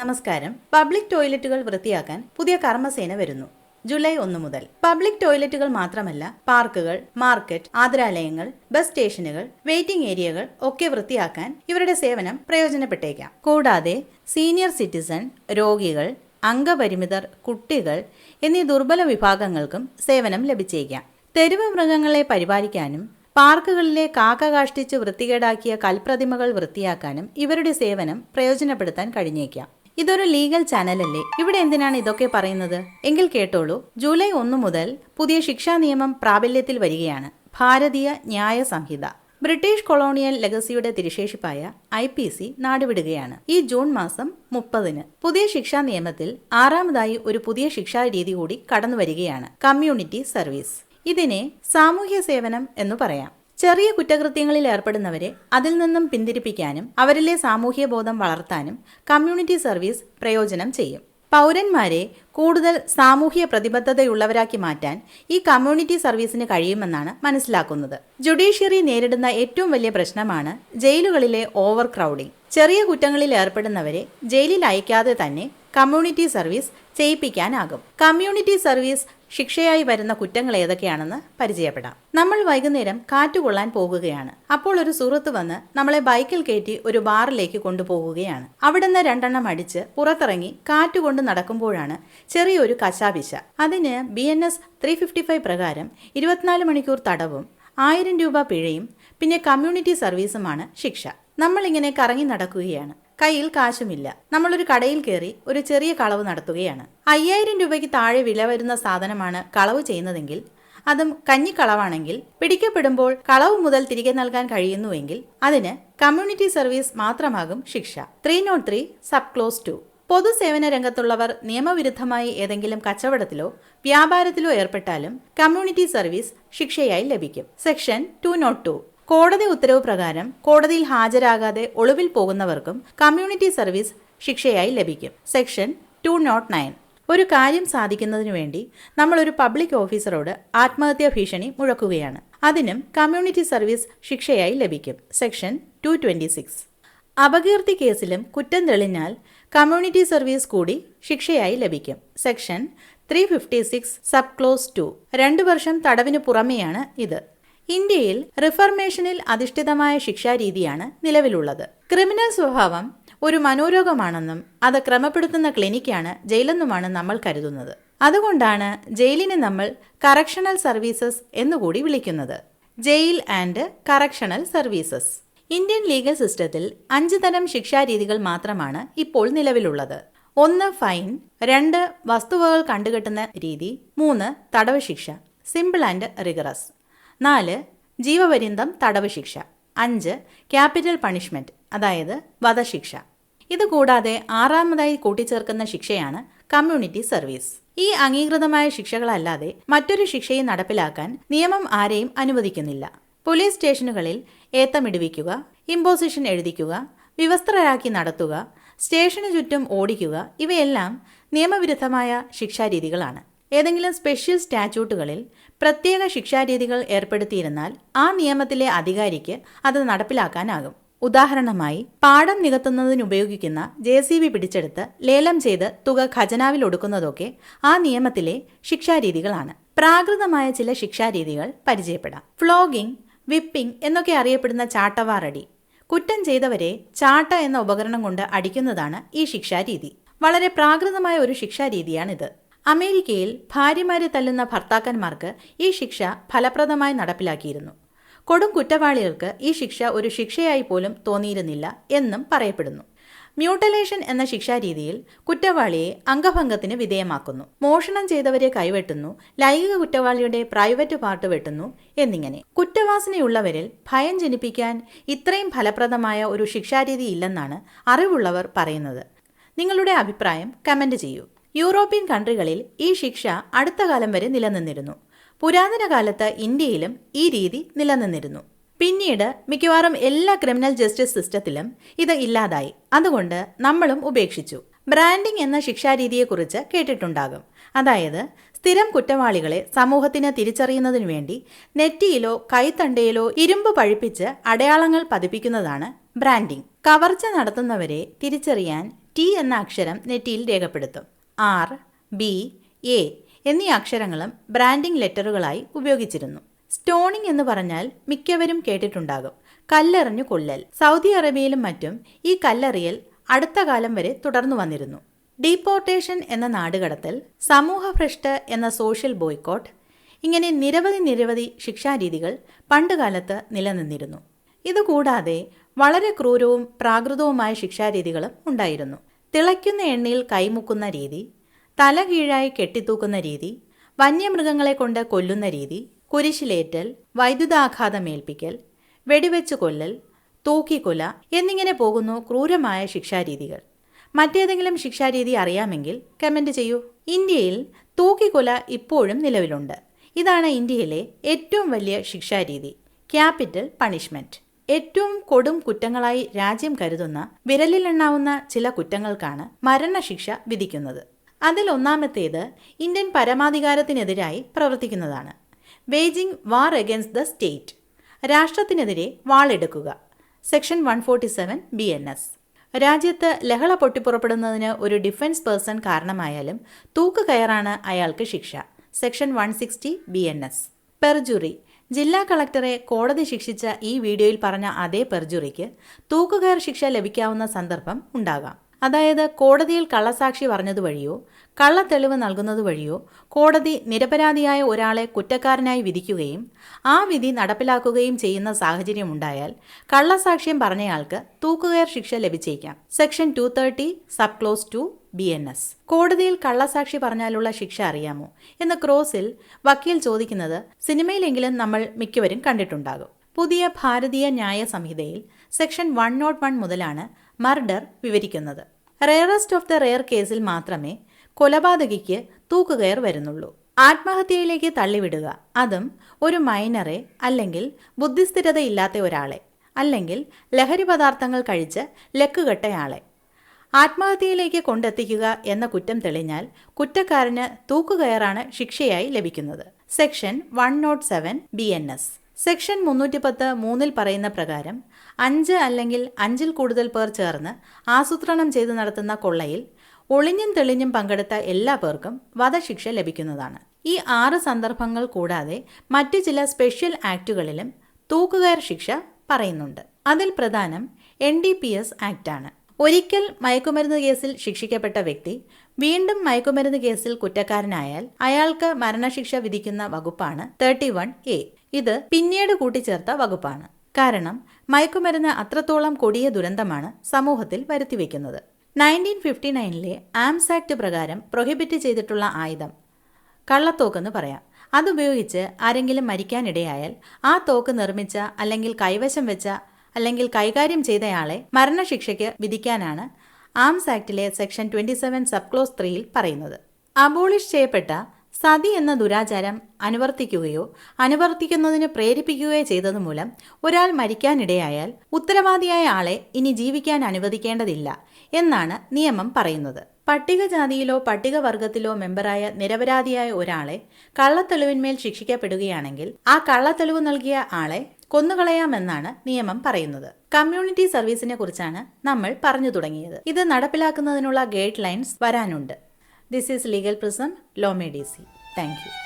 നമസ്കാരം. പബ്ലിക് ടോയ്ലറ്റുകൾ വൃത്തിയാക്കാൻ പുതിയ കർമ്മസേന വരുന്നു. ജൂലൈ ഒന്ന് മുതൽ. പബ്ലിക് ടോയ്ലറ്റുകൾ മാത്രമല്ല പാർക്കുകൾ മാർക്കറ്റ് ആതരാലയങ്ങൾ ബസ് സ്റ്റേഷനുകൾ വെയിറ്റിംഗ് ഏരിയകൾ ഒക്കെ വൃത്തിയാക്കാൻ ഇവരുടെ സേവനം പ്രയോജനപ്പെട്ടേക്കാം. കൂടാതെ സീനിയർ സിറ്റിസൺ രോഗികൾ അംഗപരിമിതർ കുട്ടികൾ എന്നീ ദുർബല വിഭാഗങ്ങൾക്കും സേവനം ലഭിച്ചേക്കാം. തെരുവ് മൃഗങ്ങളെ പരിപാലിക്കാനും പാർക്കുകളിലെ കാക്ക കാഷ്ടിച്ച് വൃത്തികേടാക്കിയ കൽപ്രതിമകൾ വൃത്തിയാക്കാനും ഇവരുടെ സേവനം പ്രയോജനപ്പെടുത്താൻ കഴിഞ്ഞേക്കാം. ഇതൊരു ലീഗൽ ചാനലല്ലേ? ഇവിടെ എന്തിനാണ് ഇതൊക്കെ പറയുന്നത്? എങ്കിൽ കേട്ടോളൂ. ജൂലൈ ഒന്ന് മുതൽ പുതിയ ശിക്ഷാ നിയമം പ്രാബല്യത്തിൽ വരികയാണ്. ഭാരതീയ ന്യായ സംഹിത. ബ്രിട്ടീഷ് കൊളോണിയൽ ലെഗസിയുടെ തിരിശേഷിപ്പായ ഐ പി സി നാടുവിടുകയാണ്. ഈ ജൂൺ മാസം മുപ്പതിന് പുതിയ ശിക്ഷാ നിയമത്തിൽ ആറാമതായി ഒരു പുതിയ ശിക്ഷാ രീതി കൂടി കടന്നു വരികയാണ് കമ്മ്യൂണിറ്റി സർവീസ്. ഇതിനെ സാമൂഹ്യ സേവനം എന്ന് പറയാം. ചെറിയ കുറ്റകൃത്യങ്ങളിൽ ഏർപ്പെടുന്നവരെ അതിൽ നിന്നും പിന്തിരിപ്പിക്കാനും അവരിലെ സാമൂഹ്യ ബോധം വളർത്താനും കമ്മ്യൂണിറ്റി സർവീസ് പ്രയോജനം ചെയ്യും. പൗരന്മാരെ കൂടുതൽ സാമൂഹ്യ പ്രതിബദ്ധതയുള്ളവരാക്കി മാറ്റാൻ ഈ കമ്മ്യൂണിറ്റി സർവീസിന് കഴിയുമെന്നാണ് മനസ്സിലാക്കുന്നത്. ജുഡീഷ്യറി നേരിടുന്ന ഏറ്റവും വലിയ പ്രശ്നമാണ് ജയിലുകളിലെ ഓവർ ക്രൗഡിംഗ് ചെറിയ കുറ്റങ്ങളിൽ ഏർപ്പെടുന്നവരെ ജയിലിൽ അയക്കാതെ തന്നെ കമ്മ്യൂണിറ്റി സർവീസ് ചെയ്യിപ്പിക്കാനാകും. കമ്മ്യൂണിറ്റി സർവീസ് ശിക്ഷയായി വരുന്ന കുറ്റങ്ങൾ ഏതൊക്കെയാണെന്ന് പരിചയപ്പെടാം. നമ്മൾ വൈകുന്നേരം കാറ്റുകൊള്ളാൻ പോകുകയാണ്. അപ്പോൾ ഒരു സുഹൃത്ത് വന്ന് നമ്മളെ ബൈക്കിൽ കയറ്റി ഒരു ബാറിലേക്ക് കൊണ്ടുപോകുകയാണ്. അവിടുന്ന് രണ്ടെണ്ണം അടിച്ച് പുറത്തിറങ്ങി കാറ്റുകൊണ്ട് നടക്കുമ്പോഴാണ് ചെറിയൊരു കശാപിശ. അതിന് B N S three fifty five പ്രകാരം ഇരുപത്തിനാല് മണിക്കൂർ തടവും ആയിരം രൂപ പിഴയും പിന്നെ കമ്മ്യൂണിറ്റി സർവീസുമാണ് ശിക്ഷ. നമ്മളിങ്ങനെ കറങ്ങി നടക്കുകയാണ്. കയ്യിൽ കാശുമില്ല. നമ്മളൊരു കടയിൽ കയറി ഒരു ചെറിയ കളവ് നടത്തുകയാണ്. അയ്യായിരം രൂപയ്ക്ക് താഴെ വില വരുന്ന സാധനമാണ് കളവ് ചെയ്യുന്നതെങ്കിൽ അതും കഞ്ഞിക്കളവാണെങ്കിൽ പിടിക്കപ്പെടുമ്പോൾ കളവ് മുതൽ തിരികെ നൽകാൻ കഴിയുന്നുവെങ്കിൽ അതിന് കമ്മ്യൂണിറ്റി സർവീസ് മാത്രമാകും ശിക്ഷ. Three nought three sub clause two. പൊതുസേവന രംഗത്തുള്ളവർ നിയമവിരുദ്ധമായി ഏതെങ്കിലും കച്ചവടത്തിലോ വ്യാപാരത്തിലോ ഏർപ്പെട്ടാലും കമ്മ്യൂണിറ്റി സർവീസ് ശിക്ഷയായി ലഭിക്കും. Section two naught two. കോടതി ഉത്തരവ് പ്രകാരം കോടതിയിൽ ഹാജരാകാതെ ഒളിവിൽ പോകുന്നവർക്കും കമ്മ്യൂണിറ്റി സർവീസ് ശിക്ഷയായി ലഭിക്കും. സെക്ഷൻ ടു നോട്ട് നയൻ ഒരു കാര്യം സാധിക്കുന്നതിനു വേണ്ടി നമ്മൾ ഒരു പബ്ലിക് ഓഫീസറോട് ആത്മഹത്യാ ഭീഷണി മുഴക്കുകയാണ്. അതിനും കമ്മ്യൂണിറ്റി സർവീസ് ശിക്ഷയായി ലഭിക്കും. സെക്ഷൻ ടു ട്വന്റി സിക്സ് അപകീർത്തി കേസിലും കുറ്റം തെളിഞ്ഞാൽ കമ്മ്യൂണിറ്റി സർവീസ് കൂടി ശിക്ഷയായി ലഭിക്കും. Section three fifty six sub clause two രണ്ടു വർഷം തടവിന് പുറമെയാണ് ഇത്. ഇന്ത്യയിൽ റിഫർമേഷനിൽ അധിഷ്ഠിതമായ ശിക്ഷാരീതിയാണ് നിലവിലുള്ളത്. ക്രിമിനൽ സ്വഭാവം ഒരു മനോരോഗമാണെന്നും അത് ക്രമപ്പെടുത്തുന്ന ക്ലിനിക്കാണ് ജയിലെന്നുമാണ് നമ്മൾ കരുതുന്നത്. അതുകൊണ്ടാണ് ജയിലിനെ നമ്മൾ കറക്ഷണൽ സർവീസസ് എന്നുകൂടി വിളിക്കുന്നത്. Jail and correctional services Indian legal സിസ്റ്റത്തിൽ അഞ്ച് തരം ശിക്ഷാരീതികൾ മാത്രമാണ് ഇപ്പോൾ നിലവിലുള്ളത്. ഒന്ന് ഫൈൻ രണ്ട് വസ്തുവകൾ കണ്ടുകെട്ടുന്ന രീതി മൂന്ന് തടവ് ശിക്ഷ സിമ്പിൾ ആൻഡ് റിഗറസ്. നാല് ജീവപര്യന്തം തടവ് ശിക്ഷ. അഞ്ച് ക്യാപിറ്റൽ പണിഷ്മെന്റ് അതായത് വധശിക്ഷ. ഇതുകൂടാതെ ആറാമതായി കൂട്ടിച്ചേർക്കുന്ന ശിക്ഷയാണ് കമ്മ്യൂണിറ്റി സർവീസ്. ഈ അംഗീകൃതമായ ശിക്ഷകളല്ലാതെ മറ്റൊരു ശിക്ഷയും നടപ്പിലാക്കാൻ നിയമം ആരെയും അനുവദിക്കുന്നില്ല. പോലീസ് സ്റ്റേഷനുകളിൽ ഏത്തമിടുവിക്കുക ഇമ്പോസിഷൻ എഴുതിക്കുക വിവസ്ത്രരാക്കി നടത്തുക സ്റ്റേഷന് ചുറ്റും ഓടിക്കുക ഇവയെല്ലാം നിയമവിരുദ്ധമായ ശിക്ഷാരീതികളാണ്. ഏതെങ്കിലും സ്പെഷ്യൽ സ്റ്റാറ്റ്യൂട്ടുകളിൽ പ്രത്യേക ശിക്ഷാരീതികൾ ഏർപ്പെടുത്തിയിരുന്നാൽ ആ നിയമത്തിലെ അധികാരിക്ക് അത് നടപ്പിലാക്കാനാകും. ഉദാഹരണമായി പാടം നികത്തുന്നതിന് ഉപയോഗിക്കുന്ന ജെ സി ബി പിടിച്ചെടുത്ത് ലേലം ചെയ്ത് തുക ഖജനാവിൽ ഒടുക്കുന്നതൊക്കെ ആ നിയമത്തിലെ ശിക്ഷാരീതികളാണ്. പ്രാകൃതമായ ചില ശിക്ഷാരീതികൾ പരിചയപ്പെടാം. ഫ്ലോഗിംഗ് വിപ്പിംഗ് എന്നൊക്കെ അറിയപ്പെടുന്ന ചാട്ടവാറടി. കുറ്റം ചെയ്തവരെ ചാട്ട എന്ന ഉപകരണം കൊണ്ട് അടിക്കുന്നതാണ് ഈ ശിക്ഷാരീതി. വളരെ പ്രാകൃതമായ ഒരു ശിക്ഷാരീതിയാണിത്. അമേരിക്കയിൽ ഭാര്യമാരെ തല്ലുന്ന ഭർത്താക്കന്മാർക്ക് ഈ ശിക്ഷ ഫലപ്രദമായി നടപ്പിലാക്കിയിരുന്നു. കൊടും കുറ്റവാളികൾക്ക് ഈ ശിക്ഷ ഒരു ശിക്ഷയായി പോലും തോന്നിയിരുന്നില്ല എന്നും പറയപ്പെടുന്നു. മ്യൂട്ടലേഷൻ എന്ന ശിക്ഷാരീതിയിൽ കുറ്റവാളിയെ അംഗഭംഗത്തിന് വിധേയമാക്കുന്നു. മോഷണം ചെയ്തവരെ കൈവെട്ടുന്നു ലൈംഗിക കുറ്റവാളിയുടെ പ്രൈവറ്റ് പാർട്ട് വെട്ടുന്നു എന്നിങ്ങനെ. കുറ്റവാസനയുള്ളവരിൽ ഭയം ജനിപ്പിക്കാൻ ഇത്രയും ഫലപ്രദമായ ഒരു ശിക്ഷാരീതി ഇല്ലെന്നാണ് അറിവുള്ളവർ പറയുന്നത്. നിങ്ങളുടെ അഭിപ്രായം കമന്റ് ചെയ്യൂ. യൂറോപ്യൻ കൺട്രികളിൽ ഈ ശിക്ഷ അടുത്ത കാലം വരെ നിലനിന്നിരുന്നു. പുരാതന കാലത്ത് ഇന്ത്യയിലും ഈ രീതി നിലനിന്നിരുന്നു. പിന്നീട് മിക്കവാറും എല്ലാ ക്രിമിനൽ ജസ്റ്റിസ് സിസ്റ്റത്തിലും ഇത് ഇല്ലാതായി. അതുകൊണ്ട് നമ്മളും ഉപേക്ഷിച്ചു. ബ്രാൻഡിംഗ് എന്ന ശിക്ഷാരീതിയെക്കുറിച്ച് കേട്ടിട്ടുണ്ടാകും. അതായത് സ്ഥിരം കുറ്റവാളികളെ സമൂഹത്തിന് തിരിച്ചറിയുന്നതിനു വേണ്ടി നെറ്റിയിലോ കൈത്തണ്ടയിലോ ഇരുമ്പ് പഴിപ്പിച്ച് അടയാളങ്ങൾ പതിപ്പിക്കുന്നതാണ് ബ്രാൻഡിംഗ്. കവർച്ച നടത്തുന്നവരെ തിരിച്ചറിയാൻ ടി എന്ന അക്ഷരം നെറ്റിയിൽ രേഖപ്പെടുത്തും. ആർ ബി എ എന്നീ അക്ഷരങ്ങളും ബ്രാൻഡിംഗ് ലെറ്ററുകളായി ഉപയോഗിച്ചിരുന്നു. സ്റ്റോണിംഗ് എന്ന് പറഞ്ഞാൽ മിക്കവരും കേട്ടിട്ടുണ്ടാകും. കല്ലെറിഞ്ഞു കൊള്ളൽ. സൗദി അറേബ്യയിലും മറ്റും ഈ കല്ലെറിയൽ അടുത്ത കാലം വരെ തുടർന്നു വന്നിരുന്നു. ഡീപ്പോർട്ടേഷൻ എന്ന നാടുകടത്തൽ സമൂഹഭ്രഷ്ട് എന്ന സോഷ്യൽ ബോയ്ക്കോട്ട് ഇങ്ങനെ നിരവധി നിരവധി ശിക്ഷാരീതികൾ പണ്ടുകാലത്ത് നിലനിന്നിരുന്നു. ഇതുകൂടാതെ വളരെ ക്രൂരവും പ്രാകൃതവുമായ ശിക്ഷാരീതികളും ഉണ്ടായിരുന്നു. തിളയ്ക്കുന്ന എണ്ണയിൽ കൈമുക്കുന്ന രീതി തല കീഴായി കെട്ടിത്തൂക്കുന്ന രീതി വന്യമൃഗങ്ങളെ കൊണ്ട് കൊല്ലുന്ന രീതി കുരിശിലേറ്റൽ വൈദ്യുതാഘാതമേൽപ്പിക്കൽ വെടിവെച്ച് കൊല്ലൽ തൂക്കിക്കൊല എന്നിങ്ങനെ പോകുന്നു ക്രൂരമായ ശിക്ഷാരീതികൾ. മറ്റേതെങ്കിലും ശിക്ഷാരീതി അറിയാമെങ്കിൽ കമന്റ് ചെയ്യൂ. ഇന്ത്യയിൽ തൂക്കിക്കൊല ഇപ്പോഴും നിലവിലുണ്ട്. ഇതാണ് ഇന്ത്യയിലെ ഏറ്റവും വലിയ ശിക്ഷാരീതി ക്യാപിറ്റൽ പണിഷ്മെന്റ് ഏറ്റവും കൊടും കുറ്റങ്ങളായി രാജ്യം കരുതുന്ന വിരലിലെണ്ണാവുന്ന ചില കുറ്റങ്ങൾക്കാണ് മരണശിക്ഷ വിധിക്കുന്നത്. അതിൽ ഒന്നാമത്തേത് ഇന്ത്യൻ പരമാധികാരത്തിനെതിരായി പ്രവർത്തിക്കുന്നതാണ്. Waging war against the state. രാഷ്ട്രത്തിനെതിരെ വാളെടുക്കുക. Section one forty seven B N S. രാജ്യത്ത് ലഹള പൊട്ടിപ്പുറപ്പെടുന്നതിന് ഒരു ഡിഫൻസ് പേഴ്സൺ കാരണമായാലും തൂക്കുകയറാണ് അയാൾക്ക് ശിക്ഷ. Section one sixty B N S. Perjury. ജില്ലാ കളക്ടറെ കോടതി ശിക്ഷിച്ച ഈ വീഡിയോയിൽ പറഞ്ഞ അതേ പെർജുറിക്ക് തൂക്കുകയർ ശിക്ഷ ലഭിക്കാവുന്ന സന്ദർഭം ഉണ്ടാകാം. അതായത് കോടതിയിൽ കള്ളസാക്ഷി പറഞ്ഞത് വഴിയോ കള്ളത്തെളിവ് നൽകുന്നത് വഴിയോ കോടതി നിരപരാധിയായ ഒരാളെ കുറ്റക്കാരനായി വിധിക്കുകയും ആ വിധി നടപ്പിലാക്കുകയും ചെയ്യുന്ന സാഹചര്യം ഉണ്ടായാൽ കള്ളസാക്ഷ്യം പറഞ്ഞയാൾക്ക് തൂക്കുകയർ ശിക്ഷ ലഭിച്ചേക്കാം. Section two sub clause two B N S. കോടതിയിൽ കള്ളസാക്ഷി പറഞ്ഞാലുള്ള ശിക്ഷ അറിയാമോ? എന്ന ക്രോസിൽ വക്കീൽ ചോദിക്കുന്നത് സിനിമയിലെങ്കിലും നമ്മൾ മിക്കവരും കണ്ടിട്ടുണ്ടാകും. പുതിയ ഭാരതീയ ന്യായ സംഹിതയിൽ സെക്ഷൻ വൺ നോട്ട് വൺ മുതലാണ് മർഡർ വിവരിക്കുന്നത്. റെയറസ്റ്റ് ഓഫ് ദ റെയർ കേസിൽ മാത്രമേ കൊലപാതകിക്ക് തൂക്കുകയർ വരുന്നുള്ളൂ. ആത്മഹത്യയിലേക്ക് തള്ളിവിടുക അതും ഒരു മൈനറെ അല്ലെങ്കിൽ ബുദ്ധിസ്ഥിരതയില്ലാത്ത ഒരാളെ അല്ലെങ്കിൽ ലഹരി പദാർത്ഥങ്ങൾ കഴിച്ച് ലക്കുകെട്ടയാളെ ആത്മഹത്യയിലേക്ക് കൊണ്ടെത്തിക്കുക എന്ന കുറ്റം തെളിഞ്ഞാൽ കുറ്റക്കാരന് തൂക്കുകയറാണ് ശിക്ഷയായി ലഭിക്കുന്നത്. Section one naught seven B N S. Section മുന്നൂറ്റി പത്ത് മൂന്നിൽ പറയുന്ന പ്രകാരം അഞ്ച് അല്ലെങ്കിൽ അഞ്ചിൽ കൂടുതൽ പേർ ചേർന്ന് ആസൂത്രണം ചെയ്ത് നടത്തുന്ന കൊള്ളയിൽ ഒളിഞ്ഞും തെളിഞ്ഞും പങ്കെടുത്ത എല്ലാ പേർക്കും വധശിക്ഷ ലഭിക്കുന്നതാണ്. ഈ ആറ് സന്ദർഭങ്ങൾ കൂടാതെ മറ്റു ചില സ്പെഷ്യൽ ആക്റ്റുകളിലും തൂക്കുകയർ ശിക്ഷ പറയുന്നുണ്ട്. അതിൽ പ്രധാനം എൻ ഡി പി എസ് ആക്ടാണ്. ഒരിക്കൽ മയക്കുമരുന്ന് കേസിൽ ശിക്ഷിക്കപ്പെട്ട വ്യക്തി വീണ്ടും മയക്കുമരുന്ന് കേസിൽ കുറ്റക്കാരനായാൽ അയാൾക്ക് മരണശിക്ഷ വിധിക്കുന്ന വകുപ്പാണ് തേർട്ടി വൺ എ. ഇത് പിന്നീട് കൂട്ടിച്ചേർത്ത വകുപ്പാണ്. കാരണം മയക്കുമരുന്ന് അത്രത്തോളം കൊടിയ ദുരന്തമാണ് സമൂഹത്തിൽ വരുത്തിവെക്കുന്നത്. നയന്റീൻ ഫിഫ്റ്റി നയനിലെ ആംസ് ആക്ട് പ്രകാരം പ്രൊഹിബിറ്റ് ചെയ്തിട്ടുള്ള ആയുധം. കള്ളത്തോക്കെന്ന് പറയാം. അതുപയോഗിച്ച് ആരെങ്കിലും മരിക്കാനിടയായാൽ ആ തോക്ക് നിർമ്മിച്ച അല്ലെങ്കിൽ കൈവശം വെച്ച അല്ലെങ്കിൽ കൈകാര്യം ചെയ്തയാളെ മരണശിക്ഷയ്ക്ക് വിധിക്കാനാണ് arms ആക്ടിലെ section twenty seven sub clause ത്രീയിൽ പറയുന്നത്. അബോളിഷ് ചെയ്യപ്പെട്ട സതി എന്ന ദുരാചാരം അനുവർത്തിക്കുകയോ അനുവർത്തിക്കുന്നതിന് പ്രേരിപ്പിക്കുകയോ ചെയ്തതുമൂലം ഒരാൾ മരിക്കാനിടയായാൽ ഉത്തരവാദിയായ ആളെ ഇനി ജീവിക്കാൻ അനുവദിക്കേണ്ടതില്ല എന്നാണ് നിയമം പറയുന്നത്. പട്ടികജാതിയിലോ പട്ടികവർഗത്തിലോ മെമ്പറായ നിരപരാധിയായ ഒരാളെ കള്ളത്തെളിവിന്മേൽ ശിക്ഷിക്കപ്പെടുകയാണെങ്കിൽ ആ കള്ളത്തെളിവ് നൽകിയ ആളെ കൊന്നുകളയാമെന്നാണ് നിയമം പറയുന്നത്. കമ്മ്യൂണിറ്റി സർവീസിനെ കുറിച്ചാണ് നമ്മൾ പറഞ്ഞു തുടങ്ങിയത്. ഇത് നടപ്പിലാക്കുന്നതിനുള്ള ഗൈഡ് ലൈൻസ് വരാനുണ്ട്. ദിസ് ഈസ് ലീഗൽ പ്രിസം ലോമേ ഡി സി താങ്ക് യു